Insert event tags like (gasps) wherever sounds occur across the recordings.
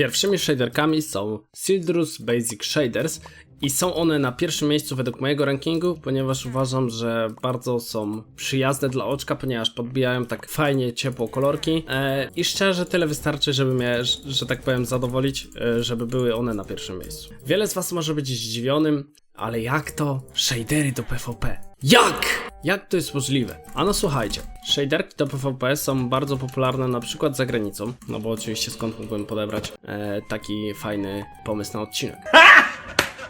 Pierwszymi shaderkami są Sildrus Basic Shaders i są one na pierwszym miejscu według mojego rankingu, ponieważ uważam, że bardzo są przyjazne dla oczka, ponieważ podbijają tak fajnie, ciepło kolorki e, i szczerze tyle wystarczy, żeby mnie, że, tak powiem, zadowolić, e, żeby były one na pierwszym miejscu. Wiele z was może być zdziwionym, ale jak to shadery do PvP? Jak? Jak to jest możliwe? A no słuchajcie, shaderki do PvP są bardzo popularne na przykład za granicą, no bo oczywiście skąd mógłbym podebrać e, taki fajny pomysł na odcinek.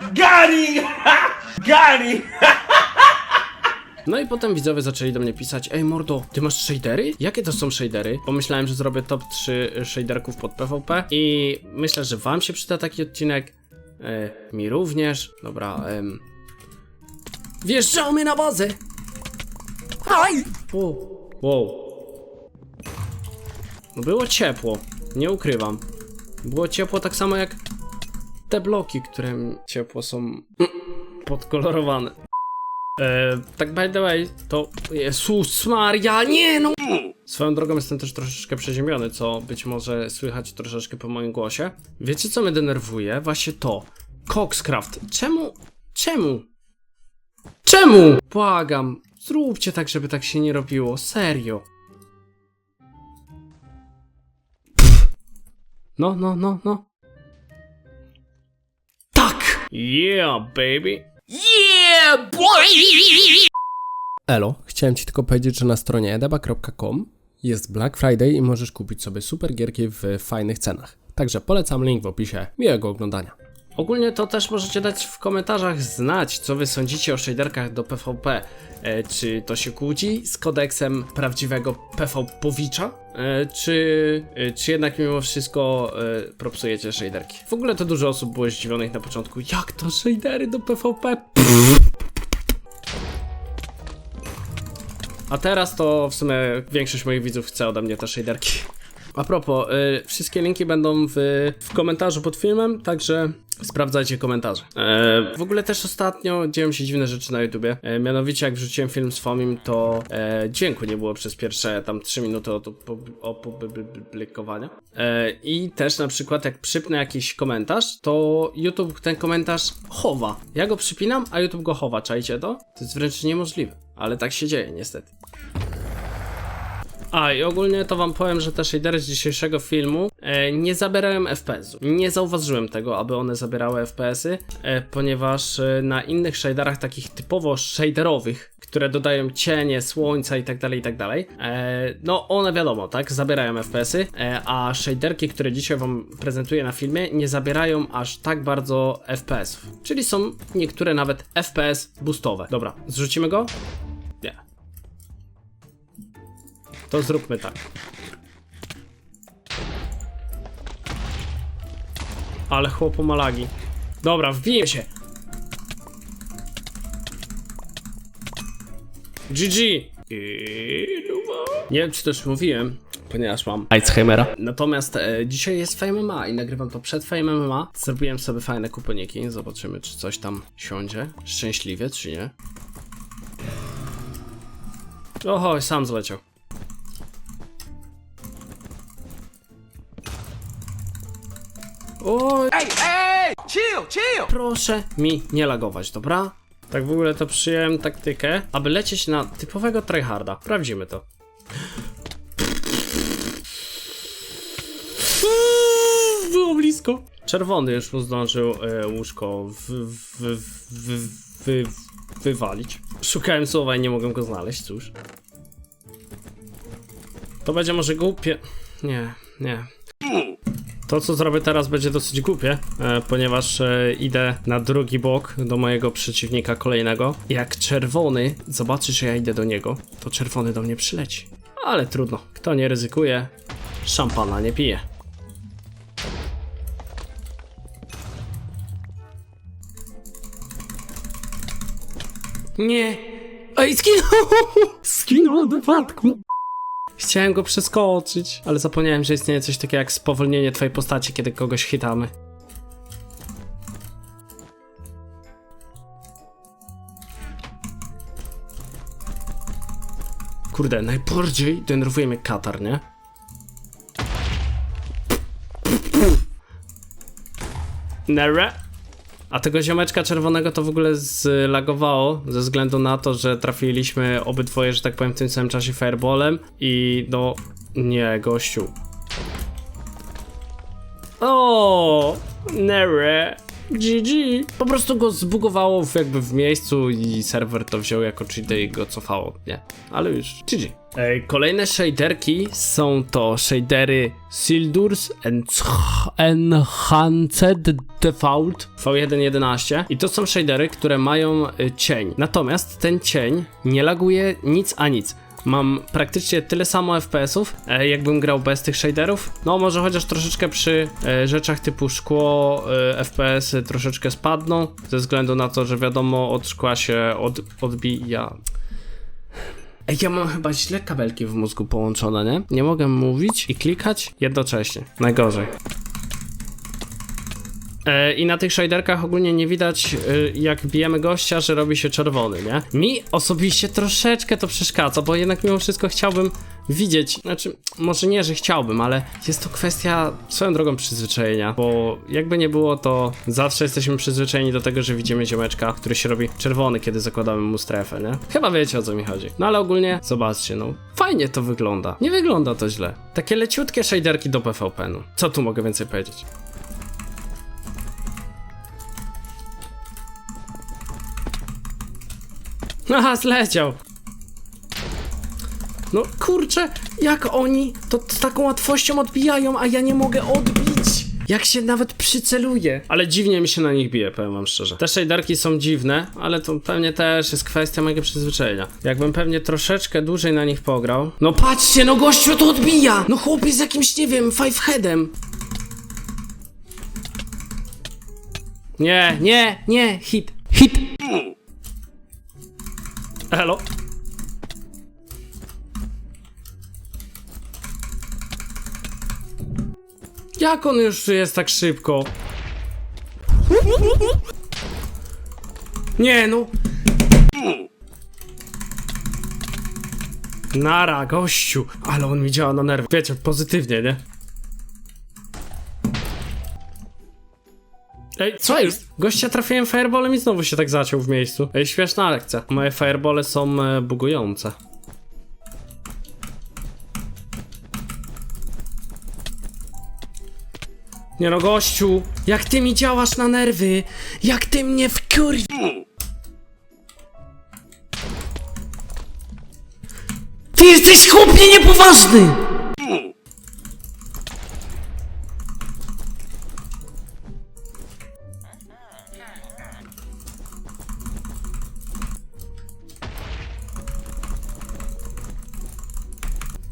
Got him! Got him! No i potem widzowie zaczęli do mnie pisać Ej mordo, ty masz shadery? Jakie to są shadery? Pomyślałem, że zrobię top 3 shaderków pod PvP i myślę, że wam się przyda taki odcinek Mi również Dobra, em... Wjeżdżał mnie na bazę! Aj! Wow, wow No było ciepło, nie ukrywam Było ciepło tak samo jak te bloki, które ciepło są (clears throat) podkolorowane E, tak by the way, to Jezus Maria, nie no! Swoją drogą jestem też troszeczkę przeziębiony, co być może słychać troszeczkę po moim głosie. Wiecie co mnie denerwuje? Właśnie to. Coxcraft. Czemu? Czemu? Czemu? Błagam. Zróbcie tak, żeby tak się nie robiło. Serio. No, no, no, no. Tak! Yeah, baby. Yeah, boy! Elo, chciałem Ci tylko powiedzieć, że na stronie edeba.com jest Black Friday i możesz kupić sobie super gierki w fajnych cenach. Także polecam link w opisie. Miłego oglądania. Ogólnie to też możecie dać w komentarzach znać, co wy sądzicie o shaderkach do PvP. E, czy to się kłóci z kodeksem prawdziwego PvPowicza? E, czy, e, czy jednak mimo wszystko e, propsujecie shaderki? W ogóle to dużo osób było zdziwionych na początku. Jak to shadery do PvP? A teraz to w sumie większość moich widzów chce ode mnie te shaderki. A propos, y, wszystkie linki będą w, w komentarzu pod filmem, także sprawdzajcie komentarze. E, w ogóle też ostatnio dzieją się dziwne rzeczy na YouTubie. E, mianowicie jak wrzuciłem film z Fomim, to e, dźwięku nie było przez pierwsze tam 3 minuty od opublikowania. E, I też na przykład jak przypnę jakiś komentarz, to YouTube ten komentarz chowa. Ja go przypinam, a YouTube go chowa, czajcie to? To jest wręcz niemożliwe, ale tak się dzieje niestety. A i ogólnie to wam powiem, że te shadery z dzisiejszego filmu e, nie zabierają FPS-u. Nie zauważyłem tego, aby one zabierały FPS-y, e, ponieważ e, na innych shaderach, takich typowo shaderowych, które dodają cienie, słońca i tak dalej, i tak dalej, e, no one wiadomo, tak, zabierają FPS-y, e, a shaderki, które dzisiaj wam prezentuję na filmie, nie zabierają aż tak bardzo FPS-ów. Czyli są niektóre nawet FPS boostowe. Dobra, zrzucimy go? To zróbmy tak. Ale chłopu malagi. Dobra, wbiję się. GG. Nie wiem, czy też mówiłem, ponieważ mam Alzheimera. Natomiast e, dzisiaj jest Fame MMA i nagrywam to przed Fame MMA. Zrobiłem sobie fajne kuponiki. Zobaczymy, czy coś tam siądzie. Szczęśliwie, czy nie. Oho, sam zleciał. Oj, Hey, hey! Chill, chill! proszę mi nie lagować, dobra? Tak w ogóle to przyjąłem taktykę, aby lecieć na typowego tryharda. Sprawdzimy to. Było blisko. Czerwony już mu zdążył e, łóżko w, w, w, w, wy, wywalić. Szukałem słowa i nie mogłem go znaleźć, cóż. To będzie może głupie. Nie, nie. To, co zrobię teraz, będzie dosyć głupie, e, ponieważ e, idę na drugi bok do mojego przeciwnika kolejnego. Jak czerwony zobaczy, że ja idę do niego, to czerwony do mnie przyleci. Ale trudno, kto nie ryzykuje, szampana nie pije. Nie! Ej, skinął! Skinął (laughs) od wypadku! Chciałem go przeskoczyć, ale zapomniałem, że istnieje coś takiego jak spowolnienie twojej postaci, kiedy kogoś hitamy. Kurde, najbardziej denerwuje mnie katar, nie? Nara. A tego ziomeczka czerwonego to w ogóle zlagowało ze względu na to, że trafiliśmy obydwoje, że tak powiem, w tym samym czasie fireballem i no... Nie, gościu. O, Nere. GG. Po prostu go zbugowało w, jakby w miejscu i serwer to wziął jako cheat i go cofało, nie? Ale już GG. Ej, kolejne shaderki są to shadery Sildurs Enhanced Default V1.11 i to są shadery, które mają y, cień. Natomiast ten cień nie laguje nic a nic. Mam praktycznie tyle samo FPS-ów, e, jakbym grał bez tych shaderów. No, może chociaż troszeczkę przy e, rzeczach typu szkło e, FPS-y troszeczkę spadną, ze względu na to, że wiadomo, od szkła się od, odbija. Ej, ja mam chyba źle kabelki w mózgu połączone, nie? Nie mogę mówić i klikać jednocześnie. Najgorzej. E, I na tych shaderkach ogólnie nie widać, e, jak bijemy gościa, że robi się czerwony, nie? Mi osobiście troszeczkę to przeszkadza, bo jednak mimo wszystko chciałbym widzieć, znaczy, może nie, że chciałbym, ale jest to kwestia swoją drogą przyzwyczajenia, bo jakby nie było, to zawsze jesteśmy przyzwyczajeni do tego, że widzimy ziomeczka, który się robi czerwony, kiedy zakładamy mu strefę, nie? Chyba wiecie o co mi chodzi. No ale ogólnie, zobaczcie, no, fajnie to wygląda. Nie wygląda to źle. Takie leciutkie shaderki do PvP-nu. Co tu mogę więcej powiedzieć? (laughs) Aha, zleciał. No kurczę, jak oni to z taką łatwością odbijają, a ja nie mogę odbić. Jak się nawet przyceluje. Ale dziwnie mi się na nich bije, powiem wam szczerze. Te shaderki są dziwne, ale to pewnie też jest kwestia mojego przyzwyczajenia. Jakbym pewnie troszeczkę dłużej na nich pograł. No patrzcie, no gościu to odbija! No chłopie z jakimś, nie wiem, five headem. Nie, nie, nie, hit, hit. Elo. Jak on już jest tak szybko? Nie no. Nara, gościu. Ale on mi działa na nerwy. Wiecie, pozytywnie, nie? Ej, co jest? Gościa trafiłem fireballem i znowu się tak zaciął w miejscu. Ej, śmieszna lekcja. Moje firebole są e, bugujące. Nie no, gościu! Jak ty mi działasz na nerwy! Jak ty mnie wkur... Ty jesteś chłopie niepoważny!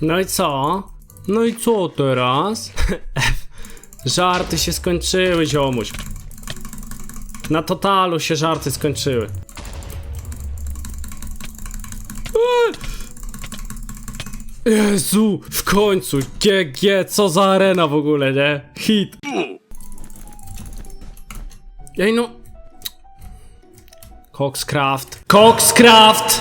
No i co? No i co teraz? (laughs) żarty się skończyły, ziomuś. Na totalu się żarty skończyły. Jezu, w końcu, GG, co za arena w ogóle, nie? Hit. Ej no. Coxcraft. Coxcraft!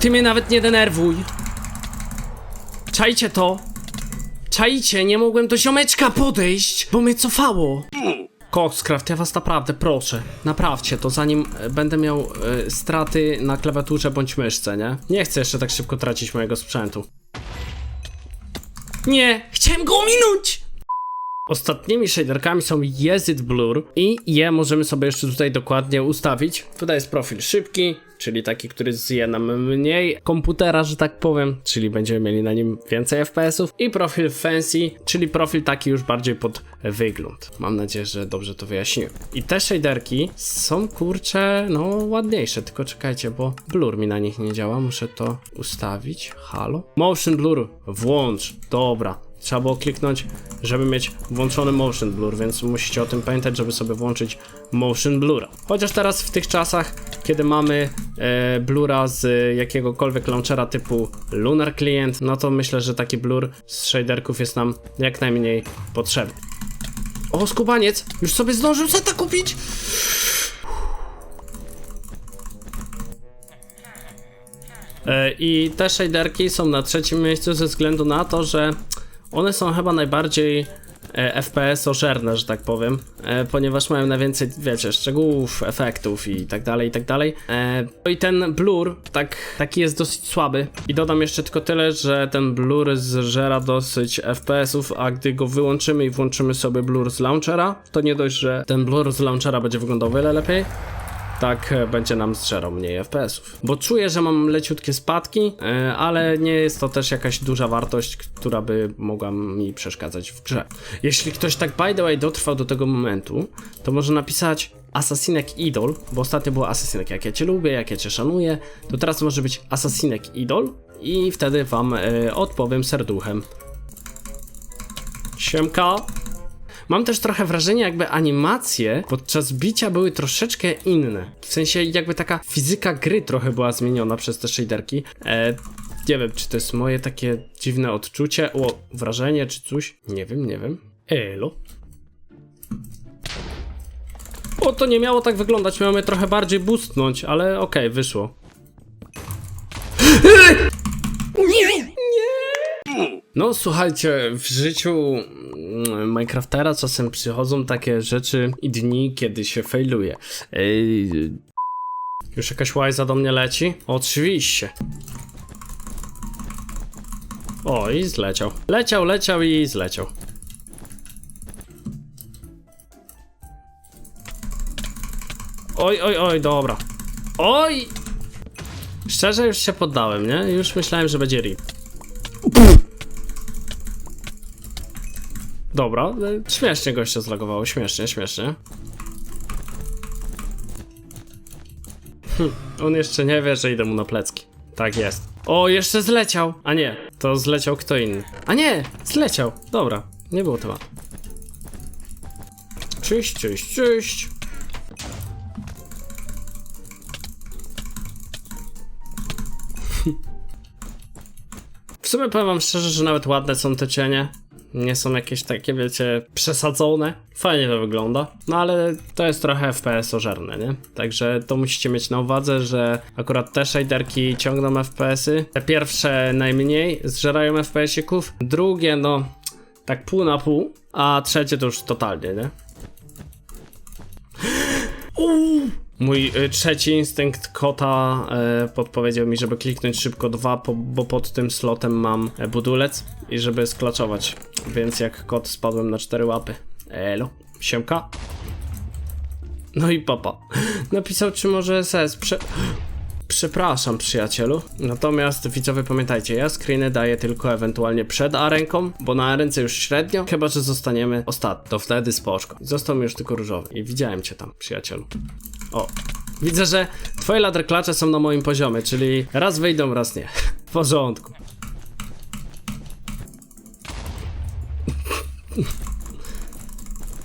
Ty mnie nawet nie denerwuj. Czajcie to. Czajcie, nie mogłem do ziomeczka podejść, bo mnie cofało. Coxcraft, ja was naprawdę proszę, naprawcie to, zanim e, będę miał e, straty na klawiaturze bądź myszce, nie? Nie chcę jeszcze tak szybko tracić mojego sprzętu. Nie, chciałem go ominąć! Ostatnimi shaderkami są Yesit Blur i je możemy sobie jeszcze tutaj dokładnie ustawić. Tutaj jest profil szybki, czyli taki, który zje nam mniej komputera, że tak powiem, czyli będziemy mieli na nim więcej FPS-ów i profil fancy, czyli profil taki już bardziej pod wygląd. Mam nadzieję, że dobrze to wyjaśniłem. I te shaderki są kurcze, no ładniejsze, tylko czekajcie, bo blur mi na nich nie działa, muszę to ustawić. Halo? Motion blur, włącz, dobra. Trzeba było kliknąć, żeby mieć włączony motion blur, więc musicie o tym pamiętać, żeby sobie włączyć motion blura. Chociaż teraz w tych czasach, kiedy mamy e, blura z jakiegokolwiek launchera typu Lunar Client, no to myślę, że taki blur z shaderków jest nam jak najmniej potrzebny. O, skubaniec! Już sobie zdążył seta kupić! E, I te shaderki są na trzecim miejscu ze względu na to, że one są chyba najbardziej e, FPS ożerne, że tak powiem, e, ponieważ mają najwięcej, wiecie, szczegółów, efektów i tak dalej, i tak dalej. E, no i ten blur tak, taki jest dosyć słaby. I dodam jeszcze tylko tyle, że ten blur zżera dosyć FPS-ów, a gdy go wyłączymy i włączymy sobie blur z launchera, to nie dość, że ten blur z launchera będzie wyglądał wiele lepiej, tak e, będzie nam zżerał mniej FPS-ów. Bo czuję, że mam leciutkie spadki, e, ale nie jest to też jakaś duża wartość, która by mogła mi przeszkadzać w grze. Jeśli ktoś tak by the way dotrwał do tego momentu, to może napisać Assassinek Idol, bo ostatnio było Assassinek jak ja cię lubię, jak ja cię szanuję, to teraz może być Assassinek Idol i wtedy wam e, odpowiem serduchem. Siemka! Mam też trochę wrażenie, jakby animacje podczas bicia były troszeczkę inne. W sensie, jakby taka fizyka gry trochę była zmieniona przez te shaderki. E, nie wiem, czy to jest moje takie dziwne odczucie, o, wrażenie, czy coś. Nie wiem, nie wiem. Elo. O, to nie miało tak wyglądać, miało mnie trochę bardziej boostnąć, ale okej, wyszło. (gasps) No słuchajcie, w życiu mm, Minecraftera czasem przychodzą takie rzeczy i dni, kiedy się failuje. Ej, już jakaś łajza do mnie leci? Oczywiście. O, i zleciał. Leciał, leciał i zleciał. Oj, oj, oj, dobra. Oj! Szczerze już się poddałem, nie? Już myślałem, że będzie rip. Dobra, e, śmiesznie gościa zlagowało, śmiesznie, śmiesznie. Hm, on jeszcze nie wie, że idę mu na plecki. Tak jest. O, jeszcze zleciał! A nie, to zleciał kto inny. A nie, zleciał. Dobra, nie było tematu. Cześć, cześć, cześć. W sumie powiem wam szczerze, że nawet ładne są te cienie. Nie są jakieś takie, wiecie, przesadzone. Fajnie to wygląda. No ale to jest trochę FPS ożerne, nie? Także to musicie mieć na uwadze, że akurat te shaderki ciągną FPS-y. Te pierwsze najmniej zżerają FPS-ików. Drugie, no, tak pół na pół. A trzecie to już totalnie, nie? (gasps) Uuu. Mój y, trzeci instynkt kota y, podpowiedział mi, żeby kliknąć szybko dwa, bo pod tym slotem mam e, budulec i żeby sklaczować. Więc jak kot spadłem na cztery łapy. Elo, siemka. No i papa. Napisał, czy może SS. Prze... Przepraszam, przyjacielu. Natomiast widzowie, pamiętajcie, ja screeny daję tylko ewentualnie przed arenką, bo na arence już średnio, chyba że zostaniemy ostatni. To wtedy spoczko. Został mi już tylko różowy. I widziałem cię tam, przyjacielu. O. Widzę, że twoje ladreklacze są na moim poziomie, czyli raz wyjdą, raz nie. (laughs) W porządku. (laughs)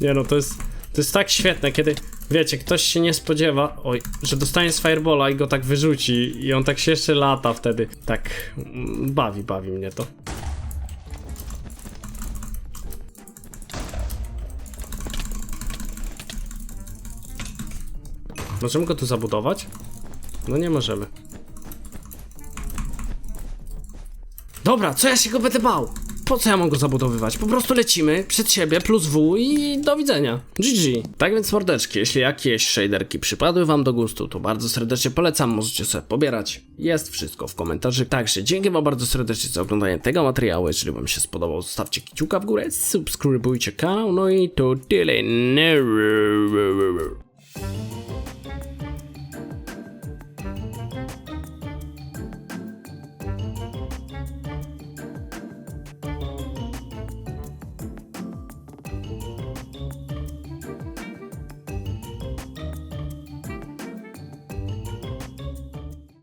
Nie no, to jest, to jest tak świetne, kiedy, wiecie, ktoś się nie spodziewa, oj, że dostanie z firebola i go tak wyrzuci i on tak się jeszcze lata wtedy. Tak, mm, bawi, bawi mnie to. Możemy go tu zabudować? No nie możemy. Dobra, co ja się go będę bał? Po co ja mam go zabudowywać? Po prostu lecimy przed siebie plus W i do widzenia. GG. Tak więc mordeczki, jeśli jakieś shaderki przypadły wam do gustu, to bardzo serdecznie polecam, możecie sobie pobierać. Jest wszystko w komentarzu. Także dzięki wam bardzo serdecznie za oglądanie tego materiału. Jeżeli wam się spodobał, zostawcie kciuka w górę, subskrybujcie kanał, no i to tyle.